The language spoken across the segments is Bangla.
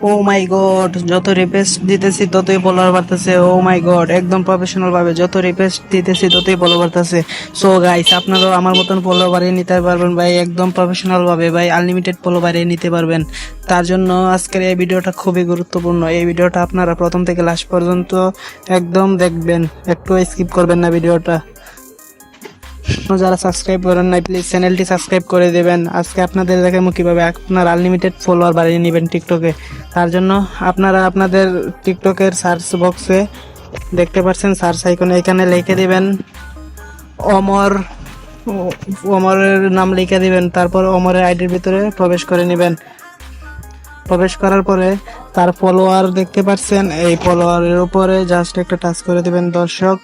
ও মাই গড যত রিকোয়েস্ট দিতেছি, ততই ফলোয়ার বাড়তেছে। ও মাই গড, একদম প্রফেশনাল ভাবে যত রিকোয়েস্ট দিতেছি, ততই ফলো বাড়তেছে। সো গাইস আপনারাও আমার মতন ফলো বাড়িয়ে নিতে পারবেন ভাই, একদম প্রফেশনাল ভাবে ভাই আনলিমিটেড ফলো বাড়িয়ে নিতে পারবেন। তার জন্য আজকের এই ভিডিওটা খুবই গুরুত্বপূর্ণ। এই ভিডিওটা আপনারা প্রথম থেকে লাস্ট পর্যন্ত একদম দেখবেন। একটু স্কিপ করবেন না ভিডিওটা। যারা সাবস্ক্রাইব করেন নাই প্লিজ চ্যানেলটি সাবস্ক্রাইব করে দেবেন। আজকে আপনাদের দেখাবো কীভাবে আপনার আনলিমিটেড ফলোয়ার বাড়িয়ে নেবেন টিকটকে তার জন্য আপনারা আপনাদের টিকটকের সার্চ বক্সে দেখতে পাচ্ছেন সার্চ আইকনে এখানে লিখে দেবেন, অমর, অমরের নাম লিখে দিবেন, তারপর অমরের আইডির ভিতরে প্রবেশ করে নেবেন। প্রবেশ করার পরে তার ফলোয়ার দেখতে পাচ্ছেন, এই ফলোয়ারের উপরে জাস্ট একটা টাচ করে দিবেন, দর্শক।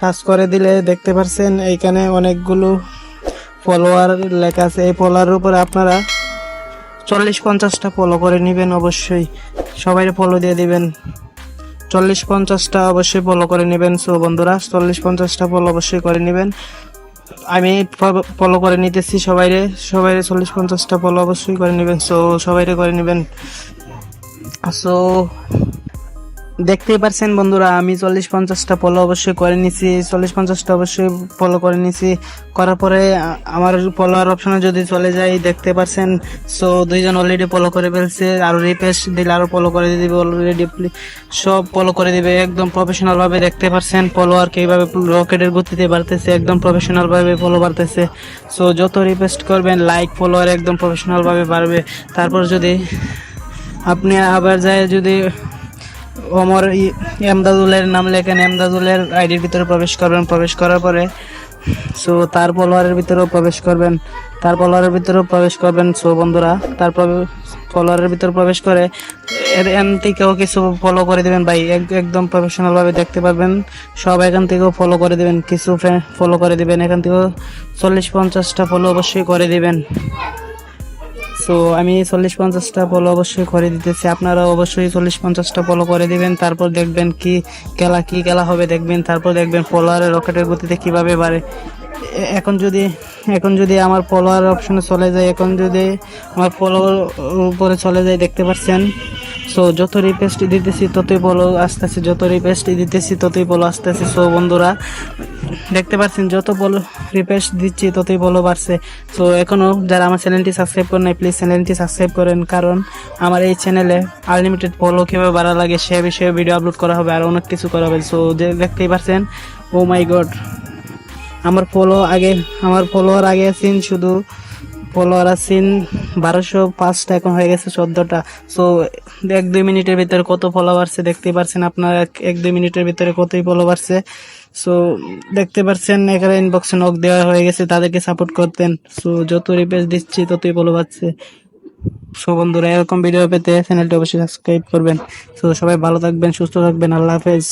টাচ করে দিলে দেখতে পাচ্ছেন এইখানে অনেকগুলো ফলোয়ার লেখা আছে। এই ফলোয়ারের উপরে আপনারা চল্লিশ পঞ্চাশটা ফলো করে নেবেন অবশ্যই। সবাই ফলো দিয়ে দিবেন। চল্লিশ পঞ্চাশটা অবশ্যই ফলো করে নেবেন। সো বন্ধুরা, চল্লিশ পঞ্চাশটা ফলো অবশ্যই করে নেবেন। আমি ফলো করে নিতেছি সবাইরে। সবাইরে চল্লিশ পঞ্চাশটা ফলো অবশ্যই করে নেবেন। সো সবাইরে করে নেবেন। সো দেখতেই পারছেন বন্ধুরা, আমি চল্লিশ পঞ্চাশটা ফলো অবশ্যই করে নিছি, চল্লিশ পঞ্চাশটা অবশ্যই ফলো করে নিছি। করার পরে, আমার ফলোয়ার অপশনে যদি চলে যাই, দেখতে পারছেন সো দুইজন অলরেডি ফলো করে ফেলছে, আরও রিফ্রেশ দিলে আরও ফলো করে দিবে অলরেডি সব ফলো করে দিবে, একদম প্রফেশনাল ভাবে দেখতে পারছেন ফলোয়ার কীভাবে রকেটের গতিতে বাড়তেছে, একদম প্রফেশনাল ভাবে ফলো বাড়তেছে। সো যত রিকোয়েস্ট করবেন লাইক ফলোয়ার একদম প্রফেশনাল ভাবে বাড়বে। তারপর যদি আপনি আবার যায় যদি ওমর এমদাদুলের নাম লেখেন। এমদাদুলের আইডির ভিতরে প্রবেশ করবেন। প্রবেশ করার পরে সো তার ফলোয়ারের ভিতরেও প্রবেশ করবেন। তার ফলোয়ারের ভিতরেও প্রবেশ করবেন। সো বন্ধুরা, তার ফলোয়ারের ভিতরে প্রবেশ করে এর এন থেকেও কিছু ফলো করে দিবেন ভাই। এক- একদম প্রফেশনালভাবে দেখতে পারবেন। সব এখান থেকেও ফলো করে দিবেন। কিছু ফলো করে দিবেন। এখান থেকেও চল্লিশ পঞ্চাশটা ফলো অবশ্যই করে দিবেন। সো আমি চল্লিশ পঞ্চাশটা ফলো অবশ্যই করে দিতেছি। আপনারা অবশ্যই চল্লিশ পঞ্চাশটা ফলো করে দিবেন, তারপর দেখবেন কি খেলা কি খেলা হবে, দেখবেন, তারপর দেখবেন ফলোয়ারের রকেটের গতিতে কীভাবে বাড়ে। এখন যদি এখন যদি আমার ফলোয়ার অপশনে চলে যায়, এখন যদি আমার ফলোয়ার উপরে চলে যায়, দেখতে পাচ্ছেন? সো যত রিকোয়েস্ট দিতেছি, ততই বলো আসতেছে যত রিকোয়েস্ট দিতেছি, ততই বলো আসতেছে। সো বন্ধুরা দেখতে পাচ্ছেন, যত বলো রিফ্রেশ দিচ্ছি, ততই বলো বাড়ছে। সো এখনও যারা আমার চ্যানেলটি সাবস্ক্রাইব করেন নাই প্লিজ চ্যানেলটি সাবস্ক্রাইব করেন, কারণ আমার এই চ্যানেলে আনলিমিটেড ফলো কীভাবে বাড়া লাগে, সে বিষয়ে ভিডিও আপলোড করা হবে আর অনেক কিছু করা হবে। সো যে দেখতেই পাচ্ছেন ও মাই গড আমার ফলো আগে, আমার ফলোয়ার আগে সিন শুধু ফলোয়ার আছেন বারোশো পাঁচটা এখন হয়ে গেছে, চোদ্দটা। সো এক দুই মিনিটের ভিতরে কত ফলো বাড়ছে দেখতে পাচ্ছেন আপনার? এক- দুই মিনিটের ভিতরে কতই ফলো বাড়ছে সো দেখতে পাচ্ছেন এখানে ইনবক্সে নক দেওয়া হয়ে গেছে, তাদেরকে সাপোর্ট করতেন। সো যত রিপেস দিচ্ছি, ততই ফলো বাড়ছে সো বন্ধুরা, এরকম ভিডিও পেতে চ্যানেলটি অবশ্যই সাবস্ক্রাইব করবেন। সো সবাই ভালো থাকবেন, সুস্থ থাকবেন, আল্লাহ হাফেজ।